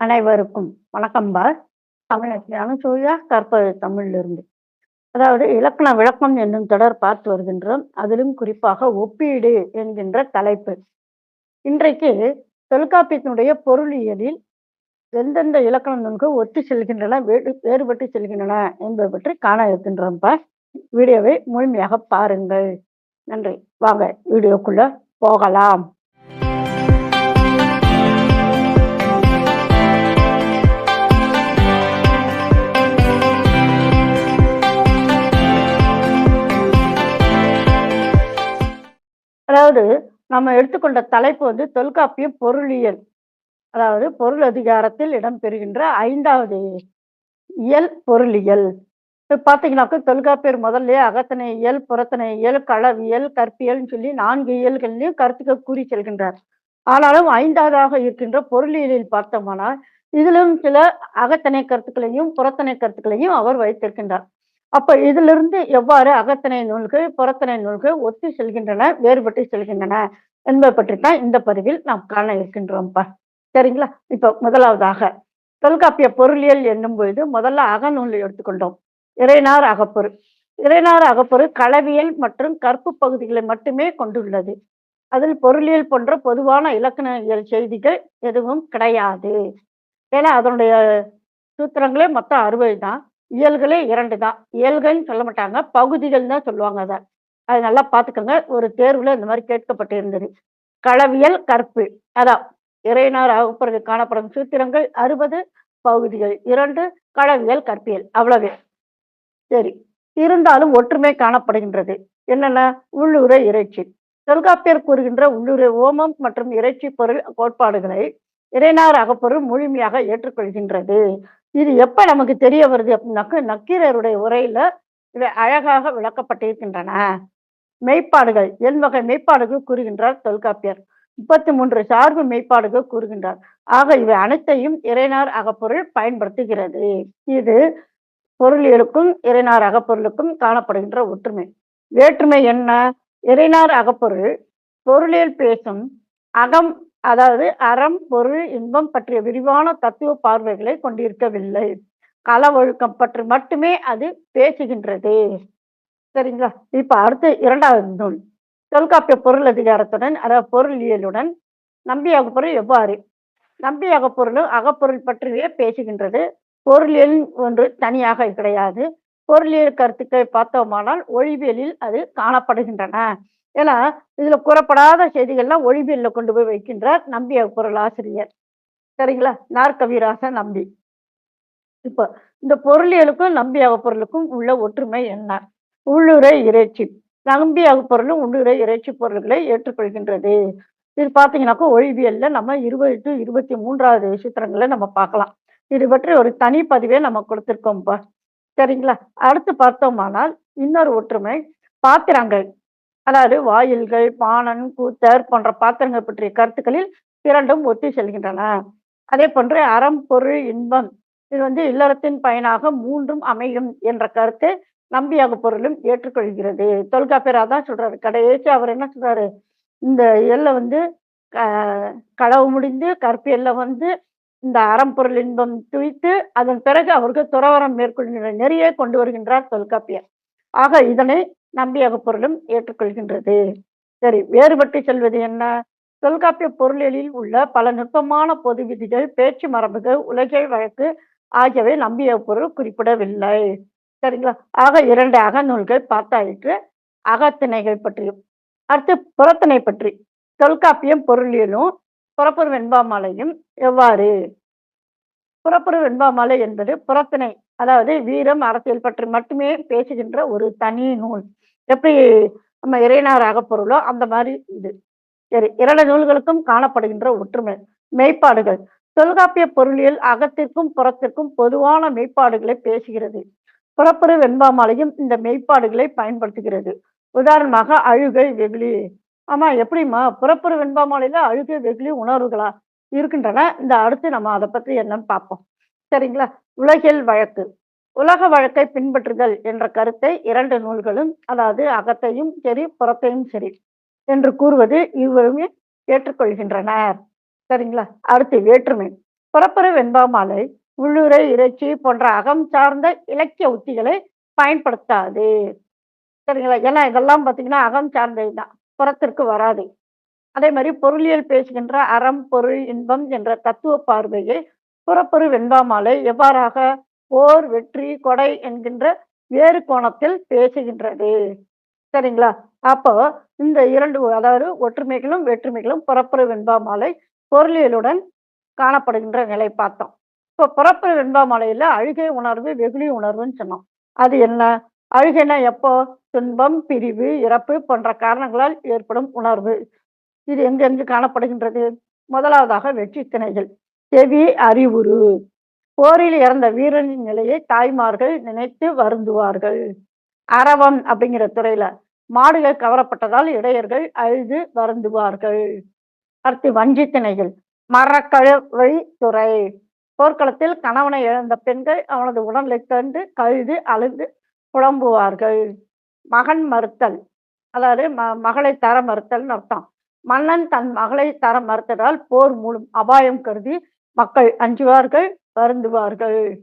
அனைவருக்கும் வணக்கம்பா தமிழச்சியான சூழா கற்பது தமிழிலிருந்து. அதாவது இலக்கண விளக்கம் என்னும் தொடர் பார்த்து வருகின்றோம். அதிலும் குறிப்பாக ஒப்பீடு என்கின்ற தலைப்பு. இன்றைக்கு தொல்காப்பியத்தினுடைய பொருளியலில் எந்தெந்த இலக்கண நூல்கள் ஒத்து செல்கின்றன வேறு வேறுபட்டு செல்கின்றன என்பது பற்றி காண இருக்கின்றோம்ப்பா வீடியோவை முழுமையாக பாருங்கள். நன்றி. வாங்க வீடியோக்குள்ள போகலாம். அதாவது நம்ம எடுத்துக்கொண்ட தலைப்பு வந்து தொல்காப்பிய பொருளியல். அதாவது பொருள் அதிகாரத்தில் இடம்பெறுகின்ற ஐந்தாவது இயல் பொருளியல். இப்போ பார்த்தீங்கன்னாக்க தொல்காப்பியர் முதல்ல அகத்தனை இயல் புறத்தனை இயல் களவியல் கற்பியல்னு சொல்லி நான்கு இயல்கள்லையும் கருத்துக்கள் கூறி செல்கின்றார். ஆனாலும் ஐந்தாவதாக இருக்கின்ற பொருளியலில் பார்த்தோமானால் இதிலும் சில அகத்தனை கருத்துக்களையும் புறத்தனை கருத்துக்களையும் அவர் வைத்திருக்கின்றார். அப்ப இதிலிருந்து எவ்வாறு அகத்தனை நூல்கள் புறத்தனை நூல்கள் ஒத்து செல்கின்றன வேறுபட்டு செல்கின்றன என்பதை பற்றி தான் இந்த பதிவில் நாம் காண இருக்கின்றோம்ப்பா. சரிங்களா? இப்ப முதலாவதாக தொல்காப்பிய பொருளியல் என்னும் பொழுது முதல்ல அகநூலை எடுத்துக்கொண்டோம். இறைனார் அகப்பொரு. இறைனார் அகப்பொரு களவியல் மற்றும் கற்பு பகுதிகளை மட்டுமே கொண்டுள்ளது. அதில் பொருளியல் போன்ற பொதுவான இலக்கணியல் செய்திகள் எதுவும் கிடையாது. ஏன்னா அதனுடைய சூத்திரங்களே மொத்தம் அறுபது தான் இயல்களே இரண்டு தான். இயல்கள்னு சொல்ல மாட்டாங்க பகுதிகள் தான் சொல்லுவாங்க அதை. அது நல்லா பார்த்துக்கோங்க. ஒரு தேர்வுல இந்த மாதிரி கேட்கப்பட்டு இருந்தது. களவியல் கற்பு. அதான் இறையினார் அகப்புறது காணப்படும் சூத்திரங்கள் அறுபது பகுதிகள். இரண்டு களவியல் கற்பியல். அவ்வளவே. சரி. இருந்தாலும் ஒற்றுமை காணப்படுகின்றது. என்னென்ன? உள்ளுரை இறைச்சி. தொல்காப்பியர் கூறுகின்ற உள்ளுரை ஓமம் மற்றும் இறைச்சி பொருள் கோட்பாடுகளை இறைனார் அகப்பொருள் முழுமையாக ஏற்றுக்கொள்கின்றது. இது எப்ப நமக்கு தெரிய வருது அப்படின்னாக்க நக்கீரருடைய உரையில இவை அழகாக விளக்கப்பட்டிருக்கின்றன. மெய்ப்பாடுகள் என் வகை மெய்ப்பாடுகள் கூறுகின்றார் தொல்காப்பியர். முப்பத்தி மூன்று சார்பு மெய்ப்பாடுகள் கூறுகின்றார். ஆக இவை அனைத்தையும் இறைநார் அகப்பொருள் பயன்படுத்துகிறது. இது பொருளியலுக்கும் இறைநார் அகப்பொருளுக்கும் காணப்படுகின்ற ஒற்றுமை. வேற்றுமை என்ன? இறைநார் அகப்பொருள் பொருளியல் பேசும் அகம் அதாவது அறம் பொருள் இன்பம் பற்றிய விரிவான தத்துவ பார்வைகளை கொண்டிருக்கவில்லை. கள ஒழுக்கம் பற்றி மட்டுமே அது பேசுகின்றது. சரிங்களா? இப்ப அடுத்து இரண்டாவது நூல். தொல்காப்பிய பொருள் அதிகாரத்துடன் அதாவது பொருளியலுடன் நம்பி அகப்பொருள் எவ்வாறு? நம்பி அகப்பொருளும் அகப்பொருள் பற்றியே பேசுகின்றது. பொருளியல் ஒன்று தனியாக கிடையாது. பொருளியல் கருத்துக்களை பார்த்தோமானால் ஒழிவியலில் அது காணப்படுகின்றன. ஏன்னா இதுல கூறப்படாத செய்திகள்லாம் ஒழிவியல்ல கொண்டு போய் வைக்கின்றார் நம்பி பொருள் ஆசிரியர். சரிங்களா? நாற்கவிராசன் நம்பி. இப்போ இந்த பொருளியலுக்கும் நம்பி பொருளுக்கும் உள்ள ஒற்றுமை என்ன? உள்ளுரை இறைச்சி. நம்பி அகப்பொருளும் உள்ளுரை இறைச்சி பொருள்களை ஏற்றுக்கொள்கின்றது. இது பார்த்தீங்கன்னாக்கா ஒழிவியல்ல நம்ம இருபது டு இருபத்தி மூன்றாவது சித்திரங்களை நம்ம பார்க்கலாம். இது பற்றி ஒரு தனி பதிவே நம்ம கொடுத்துருக்கோம்ப்பா சரிங்களா? அடுத்து பார்த்தோமானால் இன்னொரு ஒற்றுமை பாத்திரங்கள். அதாவது வாயில்கள் பாணன் கூத்தர் போன்ற பாத்திரங்கள் பற்றிய கருத்துக்களில் இரண்டும் ஒத்தி செல்கின்றன. அதே போன்று அறம் பொருள் இன்பம் இது வந்து இல்லறத்தின் பயனாக மூன்றும் அமையும் என்ற கருத்தை நம்பியாக பொருளும் ஏற்றுக்கொள்கிறது. தொல்காப்பியர் அதான் சொல்றாரு. கடைசி அவர் என்ன சொல்றாரு? இந்த எல்லை வந்து களவு முடிந்து கற்பு எல்லை வந்து இந்த அறம்பொருள் இன்பம் துய்த்து அதன் பிறகு அவர்கள் துறவரம் மேற்கொள்கின்ற நெறியை கொண்டு வருகின்றார் தொல்காப்பியர். ஆக இதனை நம்பியக பொருளும் ஏற்றுக்கொள்கின்றது. சரி வேறுபட்டு செல்வது என்ன? தொல்காப்பிய பொருளியலில் உள்ள பல நுட்பமான பொது விதிகள் பேச்சு மரபுகள் உலகியல் வழக்கு ஆகியவை நம்பிய பொருள் குறிப்பிடவில்லை. சரிங்களா? ஆக இரண்டு அகநூல்கள் பார்த்தாயிற்று. அகத்திணைகள் பற்றியும். அடுத்து புறத்திணை பற்றி. தொல்காப்பியம் பொருளியலும் புறப்புற வெண்பாமலையும் எவ்வாறு? புறப்புற வெண்பாமலை என்பது புறத்திணை அதாவது வீரம் அரசியல் பற்றி மட்டுமே பேசுகின்ற ஒரு தனி நூல். எப்படி நம்ம இறையனார் அகப்பொருளோ அந்த மாதிரி இது. சரி இரண்டு நூல்களுக்கும் காணப்படுகின்ற ஒற்றுமை மெய்ப்பாடுகள். தொல்காப்பிய பொருளியல் அகத்திற்கும் புறத்திற்கும் பொதுவான மெய்ப்பாடுகளை பேசுகிறது. புறப்புற வெண்பாமாலையும் இந்த மெய்ப்பாடுகளை பயன்படுத்துகிறது. உதாரணமாக அழுகை வெகுளி. ஆமா எப்படிம்மா? புறப்புற வெண்பாமாலையில அழுகை வெகுளி உணர்வுகளா இருக்கின்றன? இந்த அடுத்து நம்ம அதை பற்றி என்னன்னு பார்ப்போம். சரிங்களா? உலகில் வழக்கு. உலக வழக்கை பின்பற்றுதல் என்ற கருத்தை இரண்டு நூல்களும் அதாவது அகத்தையும் சரி புறத்தையும் சரி என்று கூறுவது இவருமே ஏற்றுக்கொள்கின்றனர். சரிங்களா? அடுத்து வேற்றுமை. புறப்புற வெண்பாமாலை உள்ளுரை இறைச்சி போன்ற அகம் சார்ந்த இலக்கிய உத்திகளை பயன்படுத்தாது. சரிங்களா? ஏன்னா இதெல்லாம் பார்த்தீங்கன்னா அகம் சார்ந்தது தான் புறத்திற்கு வராது. அதே மாதிரி பொருளியல் பேசுகின்ற அறம் பொருள் இன்பம் என்ற தத்துவ பார்வையை புறப்பொரு வெண்பாமாலை எவ்வாறாக போர் வெற்றி கொடை என்கின்ற வேறு கோணத்தில் பேசுகின்றது. சரிங்களா? அப்போ இந்த இரண்டு அதாவது ஒற்றுமைகளும் வேற்றுமைகளும் புறப்பொரு வெண்பாமாலை பொருளியலுடன் காணப்படுகின்ற நிலை பார்த்தோம். இப்போ புறப்பொரு வெண்பாமாலையில அழுகை உணர்வு வெகுளி உணர்வுன்னு சொன்னோம். அது என்ன? அழுகைனா எப்போ? துன்பம் பிரிவு இறப்பு போன்ற காரணங்களால் ஏற்படும் உணர்வு. இது எங்கெங்கு காணப்படுகின்றது? முதலாவதாக வெற்றி திணைகள் செவி அறிவுறு. போரில் இறந்த வீரனின் நிலையை தாய்மார்கள் நினைத்து வருந்துவார்கள். அரவம் அப்படிங்கிற துறையில மாடுகள் கவரப்பட்டதால் இடையர்கள் அழுது வருந்துவார்கள். அடுத்து வஞ்சி திணைகள் மரக்கழுவை துறை. போர்க்களத்தில் கணவனை இழந்த பெண்கள் அவனது உடலை கண்டு கழுது அழுது புலம்புவார்கள். மகன் மறுத்தல் அதாவது ம மகளை தர மறுத்தல்னு அர்த்தம். மன்னன் தன் மகளை தர மறுத்ததால் போர் மூலம் அபாயம் கருதி மக்கள் அஞ்சுவார்கள். வருந்துவார்கள்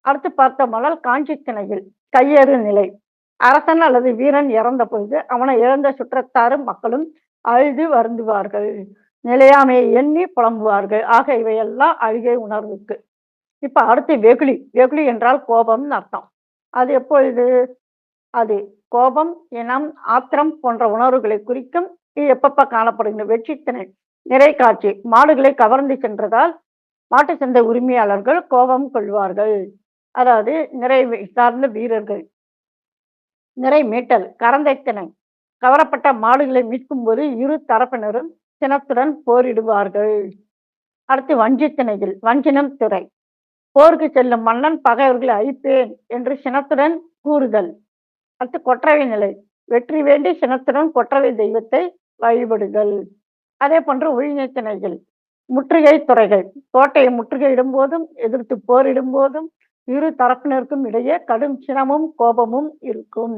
அடுத்து பார்த்தோம்னால் காஞ்சி திணையில் கையேறு நிலை. அரசன் அல்லது வீரன் இறந்த பொழுது அவனை இழந்த சுற்றத்தாரும் மக்களும் அழுது வருந்துவார்கள். நிலையாமையை எண்ணி புலம்புவார்கள். ஆக இவையெல்லாம் அழுகை உணர்வுக்கு. இப்ப அடுத்து வெகுளி. வெகுளி என்றால் கோபம்னு அர்த்தம். அது எப்பொழுது? அது கோபம் இனம் ஆத்திரம் போன்ற உணர்வுகளை குறிக்கும். இது எப்பப்ப காணப்படுகின்ற வெற்றித்திணை. நிறை காட்சி. மாடுகளை கவர்ந்து சென்றதால் மாட்டு சந்தை உரிமையாளர்கள் கோபம் கொள்வார்கள். அதாவது நிறை சார்ந்த வீரர்கள். நிறை மீட்டல் கரந்தை கவரப்பட்ட மாடுகளை மீட்கும் போது இரு தரப்பினரும் சினத்துடன் போரிடுவார்கள். அடுத்து வஞ்சித்திணையில் வஞ்சினம் துறை. போருக்கு செல்லும் மன்னன் பகைவர்களை அழிப்பேன் என்று சினத்துடன் கூறுதல். அடுத்து கொற்றவை நிலை. வெற்றி வேண்டி சினத்துடன் கொற்றவை தெய்வத்தை வழிபடுதல். அதே போன்று உழிஞை முற்றுகை துறைகள். கோட்டையை முற்றுகையிடும் போதும் எதிர்த்து போரிடும் போதும் இரு தரப்பினருக்கும் இடையே கடும் சினமும் கோபமும் இருக்கும்.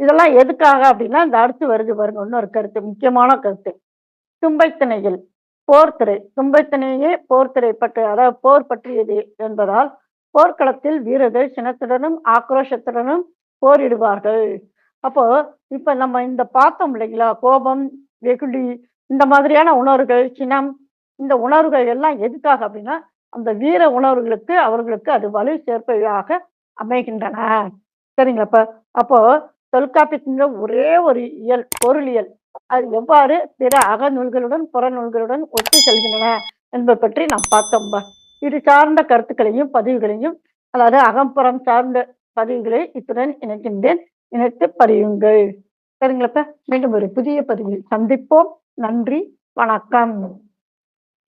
இதெல்லாம் எதுக்காக அப்படின்னா இந்த அடுத்து வருது பாருங்க இன்னொரு கருத்து முக்கியமான கருத்து. தும்பைத்திணைகள் போர்த்திரை தும்பைத்திணையே போர்த்திரை பற்றி அதாவது போர் பற்றியது என்பதால் போர்க்களத்தில் வீரர்கள் சினத்துடனும் ஆக்ரோஷத்துடனும் போரிடுவார்கள். அப்போ இப்ப நம்ம இந்த பார்த்தோம் இல்லைங்களா? கோபம் வெகுளி இந்த மாதிரியான உணர்வுகள் சினம் இந்த உணர்வுகள் எல்லாம் எதுக்காக அப்படின்னா அந்த வீர உணர்வுகளுக்கு அவர்களுக்கு அது வலு சேர்ப்பவையாக அமைகின்றன. சரிங்களா? அப்போ தொல்காப்பியத்தின் ஒரே ஒரு இயல் பொருளியல் அது எவ்வாறு? பிற அகநூல்களுடன் புறநூல்களுடன் ஒத்து செல்கின்றன என்பதை பற்றி நாம் பார்த்தோம். இது சார்ந்த கருத்துக்களையும் பதிவுகளையும் அதாவது அகம்புறம் சார்ந்த பதிவுகளை இத்துடன் இணைக்கின்றேன். இணைத்து பதியுங்கள் சரிங்களப்ப மீண்டும் ஒரு புதிய பதிவில் சந்திப்போம். நன்றி. வணக்கம்.